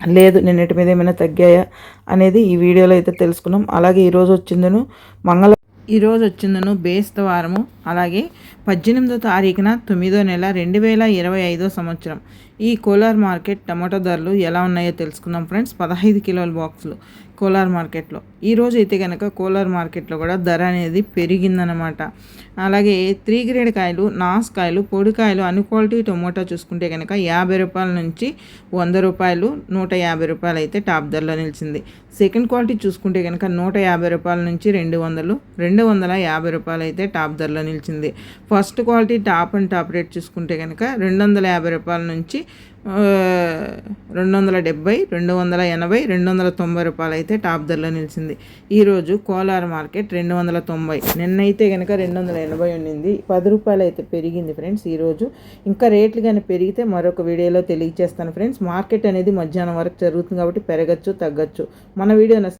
లేదు నిన్నటి మీద ఏమైనా తగ్గాయా అనేది ఈ వీడియోలో అయితే తెలుసుకున్నాం. అలాగే ఈరోజు వచ్చిందను మంగళ ఈరోజు వచ్చిందను బేస్తవారము అలాగే పద్దెనిమిదో తారీఖున తొమ్మిదో నెల రెండు వేల ఇరవై ఐదో సంవత్సరం. ఈ కోలార్ మార్కెట్ టమాటో ధరలు ఎలా ఉన్నాయో తెలుసుకుందాం ఫ్రెండ్స్. పదహైదు కిలోల బాక్సులు కోలార్ మార్కెట్లో. ఈరోజు అయితే కనుక కోలార్ మార్కెట్లో కూడా ధర అనేది పెరిగిందనమాట అలాగే త్రీ గ్రేడ్ కాయలు నాస్ కాయలు పొడికాయలు అన్ని క్వాలిటీ టొమాటో చూసుకుంటే కనుక యాభై రూపాయల నుంచి వంద రూపాయలు నూట యాభై రూపాయలు అయితే టాప్ ధరలో నిలిచింది. సెకండ్ క్వాలిటీ చూసుకుంటే కనుక నూట యాభై రూపాయల నుంచి రెండు వందలు రెండు రెండు వందల యాభై రూపాయలు అయితే టాప్ ధరలో నిలిచింది. First quality top and top rate చూసుకుంటే కనుక రెండు వందల యాభై రూపాయల నుంచి రెండు వందల డెబ్బై రెండు వందల ఎనభై రెండు వందల తొంభై రూపాయలు అయితే టాప్ ధరలో నిలిచింది. ఈరోజు కోలార్ మార్కెట్ రెండు వందల తొంభై. నిన్నైతే కనుక రెండు వందల ఎనభై ఉండింది. పది రూపాయలు అయితే పెరిగింది ఫ్రెండ్స్ ఈరోజు ఇంకా రేట్లు కానీ పెరిగితే మరొక వీడియోలో తెలియజేస్తాను ఫ్రెండ్స్. మార్కెట్ అనేది మధ్యాహ్నం వరకు జరుగుతుంది కాబట్టి పెరగచ్చు తగ్గచ్చు. మన వీడియో